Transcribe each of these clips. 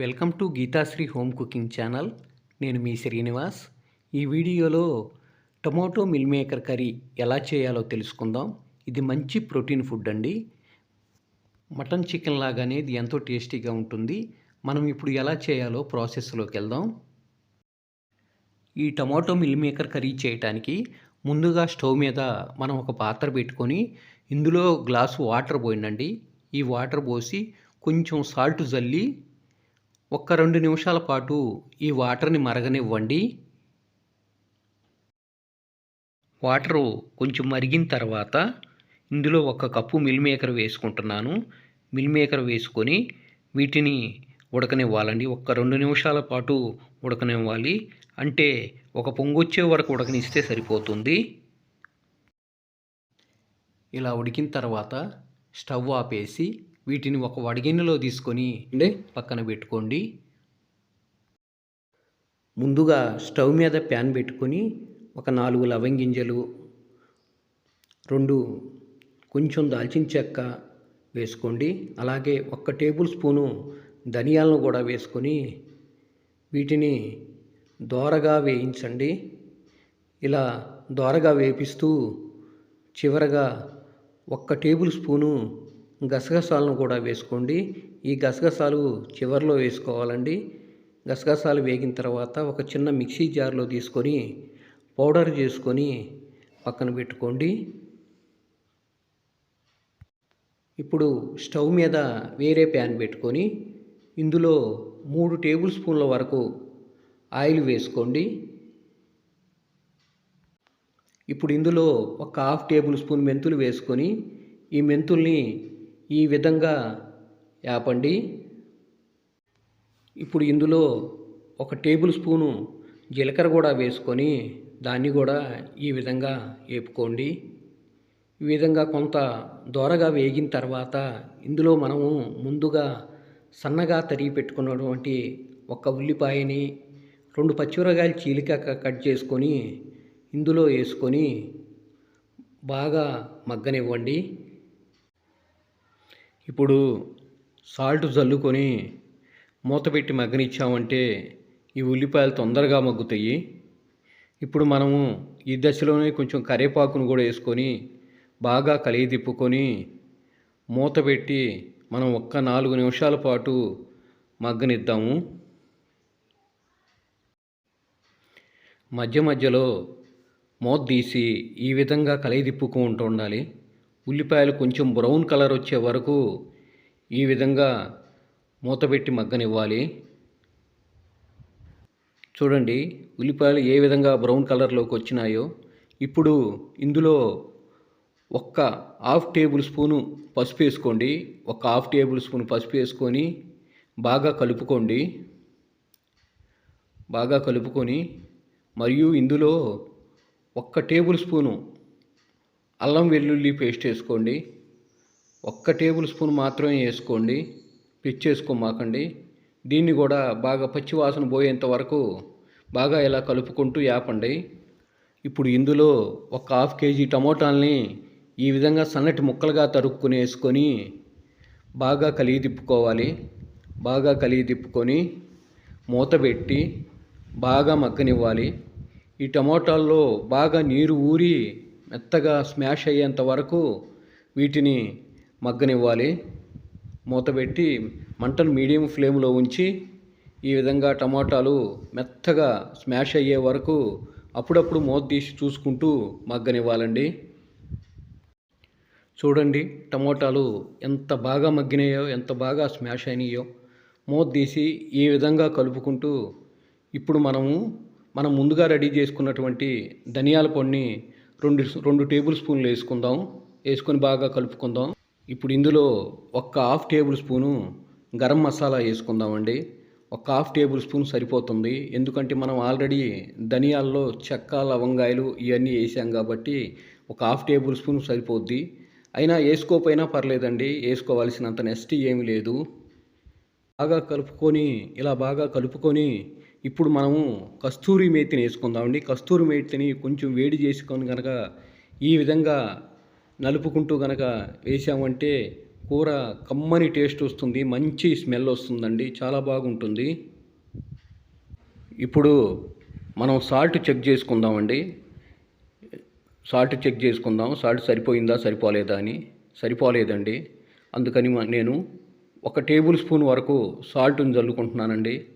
Welcome to Geethasri home cooking channel. నేను మీ శ్రీనివాస్. ఈ వీడియోలో టొమాటో మిల్ మేకర్ కర్రీ ఎలా చేయాలో తెలుసుకుందాం. ఇది మంచి ప్రోటీన్ ఫుడ్ అండి. మటన్ చికెన్ లాగానే ఇది ఎంతో టేస్టీగా ఉంటుంది. మనం ఇప్పుడు ఎలా చేయాలో ప్రాసెస్లోకి వెళ్దాం. ఈ టమాటో మిల్ మేకర్ కర్రీ చేయడానికి ముందుగా స్టవ్ మీద మనం ఒక పాత్ర పెట్టుకొని ఇందులో గ్లాసు వాటర్ పోయిందండి ఈ వాటర్ పోసి కొంచెం సాల్ట్ జల్లి ఒక్క రెండు నిమిషాల పాటు ఈ వాటర్ని మరగనివ్వండి. వాటరు కొంచెం మరిగిన తర్వాత ఇందులో ఒక కప్పు మిల్ మేకర్ వేసుకుంటున్నాను. మిల్ మేకర్ వేసుకొని వీటిని ఉడకనివ్వాలండి. ఒక్క రెండు నిమిషాల పాటు ఉడకనివ్వాలి. అంటే ఒక పొంగొచ్చే వరకు ఉడకనిస్తే సరిపోతుంది. ఇలా ఉడికిన తర్వాత స్టవ్ ఆపేసి వీటిని ఒక వడిగిన్నెలో తీసుకొని పక్కన పెట్టుకోండి. ముందుగా స్టవ్ మీద ప్యాన్ పెట్టుకొని ఒక నాలుగు లవంగింజలు రెండు కొంచెం దాల్చిన చెక్క వేసుకోండి. అలాగే ఒక్క టేబుల్ స్పూను ధనియాలను కూడా వేసుకొని వీటిని దోరగా వేయించండి. ఇలా దోరగా వేపిస్తూ చివరగా ఒక్క టేబుల్ స్పూను గసగసాలను కూడా వేసుకోండి. ఈ గసగసాలు చివరిలో వేసుకోవాలండి. గసగసాలు వేగిన తర్వాత ఒక చిన్న మిక్సీ జార్లో తీసుకొని పౌడర్ చేసుకొని పక్కన పెట్టుకోండి. ఇప్పుడు స్టవ్ మీద వేరే ప్యాన్ పెట్టుకొని ఇందులో మూడు టేబుల్ స్పూన్ల వరకు ఆయిల్ వేసుకోండి. ఇప్పుడు ఇందులో ఒక హాఫ్ టేబుల్ స్పూన్ మెంతులు వేసుకొని ఈ మెంతుల్ని ఈ విధంగా యాపండి. ఇప్పుడు ఇందులో ఒక టేబుల్ స్పూను జీలకర్ర కూడా వేసుకొని దాన్ని కూడా ఈ విధంగా వేపుకోండి ఈ విధంగా కొంత దోరగా వేగిన తర్వాత ఇందులో మనము ముందుగా సన్నగా తరిగి పెట్టుకున్నటువంటి ఒక ఉల్లిపాయని రెండు పచ్చిమిరకాయలు చీలిక కట్ చేసుకొని ఇందులో వేసుకొని బాగా మగ్గనివ్వండి. ఇప్పుడు సాల్ట్ జల్లుకొని మూత పెట్టి మగ్గనిచ్చామంటే ఈ ఉల్లిపాయలు తొందరగా మగ్గుతాయి. ఇప్పుడు మనము ఈ దశలోనే కొంచెం కరేపాకును కూడా వేసుకొని బాగా కలిగి తిప్పుకొని మూత పెట్టి మనం ఒక్క నాలుగు నిమిషాల పాటు మగ్గనిద్దాము. మధ్య మధ్యలో మూత తీసి ఈ విధంగా కలిగి తిప్పుకుంటూ ఉండాలి. ఉల్లిపాయలు కొంచెం బ్రౌన్ కలర్ వచ్చే వరకు ఈ విధంగా మూత పెట్టి మగ్గనివ్వాలి. చూడండి ఉల్లిపాయలు ఏ విధంగా బ్రౌన్ కలర్లోకి వచ్చినాయో. ఇప్పుడు ఇందులో ఒక్క హాఫ్ టేబుల్ స్పూను పసుపు వేసుకోండి. ఒక హాఫ్ టేబుల్ స్పూన్ పసుపు వేసుకొని బాగా కలుపుకోండి. బాగా కలుపుకొని మరియు ఇందులో ఒక్క టేబుల్ స్పూను అల్లం వెల్లుల్లి పేస్ట్ వేసుకోండి. ఒక్క టేబుల్ స్పూన్ మాత్రమే వేసుకోండి. పిచ్చేసుకోమాకండి దీన్ని కూడా బాగా పచ్చివాసన పోయేంత వరకు బాగా ఇలా కలుపుకుంటూ యాపండి. ఇప్పుడు ఇందులో ఒక హాఫ్ కేజీ టమోటాల్ని ఈ విధంగా సన్నటి ముక్కలుగా తరుక్కుని వేసుకొని బాగా కలిగి తిప్పుకోవాలి. బాగా కలిగి తిప్పుకొని మూత పెట్టి బాగా మగ్గనివ్వాలి. ఈ టమోటాల్లో బాగా నీరు ఊరి మెత్తగా స్మాష్ అయ్యేంత వరకు వీటిని మగ్గనివ్వాలి. మూతపెట్టి మంటను మీడియం ఫ్లేమ్లో ఉంచి ఈ విధంగా టమాటాలు మెత్తగా స్మాష్ అయ్యే వరకు అప్పుడప్పుడు మూత తీసి చూసుకుంటూ మగ్గనివ్వాలండి. చూడండి టమోటాలు ఎంత బాగా మగ్గినాయో ఎంత బాగా స్మాష్ అయినాయో. మూత తీసి ఈ విధంగా కలుపుకుంటూ ఇప్పుడు మనము మనం ముందుగా రెడీ చేసుకున్నటువంటి ధనియాల పొడిని రెండు రెండు టేబుల్ స్పూన్లు వేసుకుందాం. వేసుకొని బాగా కలుపుకుందాం. ఇప్పుడు ఇందులో ఒక్క half table spoon garam masala వేసుకుందామండి. ఒక హాఫ్ టేబుల్ స్పూన్ సరిపోతుంది. ఎందుకంటే మనం ఆల్రెడీ ధనియాల్లో చెక్క లవంగాయలు ఇవన్నీ వేసాం కాబట్టి ఒక హాఫ్ టేబుల్ స్పూన్ సరిపోద్ది. అయినా వేసుకోకపోయినా పర్లేదండి. వేసుకోవాల్సినంత నెక్స్ట్ ఏమీ లేదు. బాగా కలుపుకొని ఇలా బాగా కలుపుకొని ఇప్పుడు మనము కస్తూరి మేతిని వేసుకుందామండి కస్తూరి మేతిని కొంచెం వేడి చేసుకొని కనుక ఈ విధంగా నలుపుకుంటూ కనుక వేసామంటే కూర కమ్మని టేస్ట్ వస్తుంది మంచి స్మెల్ వస్తుందండి. చాలా బాగుంటుంది. ఇప్పుడు మనం సాల్ట్ చెక్ చేసుకుందామండి సాల్ట్ చెక్ చేసుకుందాం. సాల్ట్ సరిపోయిందా సరిపోలేదా అని. సరిపోలేదండి. అందుకని నేను ఒక టేబుల్ స్పూన్ వరకు సాల్ట్ని చల్లుకుంటున్నానండి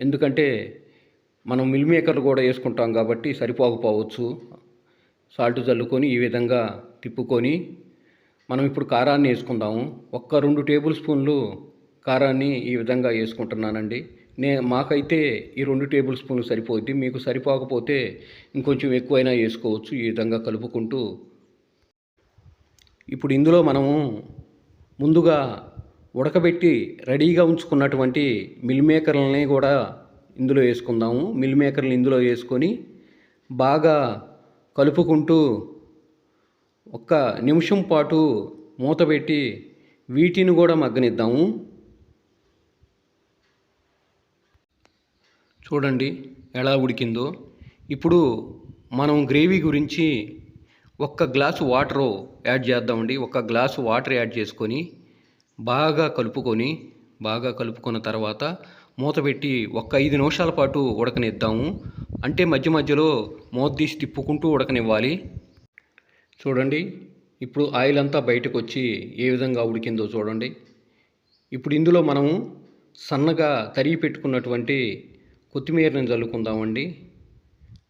ఎందుకంటే మనం మిల్ మేకర్లు కూడా వేసుకుంటాం కాబట్టి సరిపోకపోవచ్చు సాల్ట్ చల్లుకొని ఈ విధంగా తిప్పుకొని మనం ఇప్పుడు కారాన్ని వేసుకుందాము. ఒక్క రెండు టేబుల్ స్పూన్లు కారాన్ని ఈ విధంగా వేసుకుంటున్నానండి. నే మాకైతే ఈ రెండు టేబుల్ స్పూన్లు సరిపోద్ది. మీకు సరిపోకపోతే ఇంకొంచెం ఎక్కువైనా వేసుకోవచ్చు. ఈ విధంగా కలుపుకుంటూ ఇప్పుడు ఇందులో మనము ముందుగా ఉడకబెట్టి రెడీగా ఉంచుకున్నటువంటి మిల్ మేకర్లని కూడా ఇందులో వేసుకుందాము. మిల్ మేకర్లు ఇందులో వేసుకొని బాగా కలుపుకుంటూ ఒక్క నిమిషం పాటు మూత పెట్టి వీటిని కూడా మగ్గనిద్దాము. చూడండి ఎలా ఉడికిందో. ఇప్పుడు మనం గ్రేవీ గురించి ఒక్క గ్లాసు వాటరు యాడ్ చేద్దామండి. ఒక గ్లాసు వాటర్ యాడ్ చేసుకొని బాగా కలుపుకొని బాగా కలుపుకున్న తర్వాత మూత పెట్టి ఒక ఐదు నిమిషాల పాటు ఉడకనిద్దాము. అంటే మధ్య మధ్యలో మూత తీసి తిప్పుకుంటూ ఉడకనివ్వాలి. చూడండి ఇప్పుడు ఆయిల్ అంతా బయటకు వచ్చి ఏ విధంగా ఉడికిందో చూడండి. ఇప్పుడు ఇందులో మనము సన్నగా తరిగి పెట్టుకున్నటువంటి కొత్తిమీరని చల్లుకుందామండి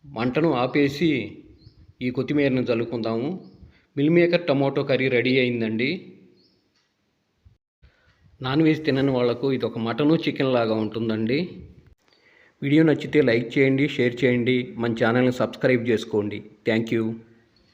మంటను ఆపేసి ఈ కొత్తిమీరని చల్లుకుందాము meal maker tomato curry ready అయిందండి. నాన్ వెజ్ తినని వాళ్ళకు ఇది ఒక మటను చికెన్ లాగా ఉంటుందండి. వీడియో నచ్చితే లైక్ చేయండి షేర్ చేయండి. మన ఛానల్ని సబ్స్క్రైబ్ చేసుకోండి. Thank you.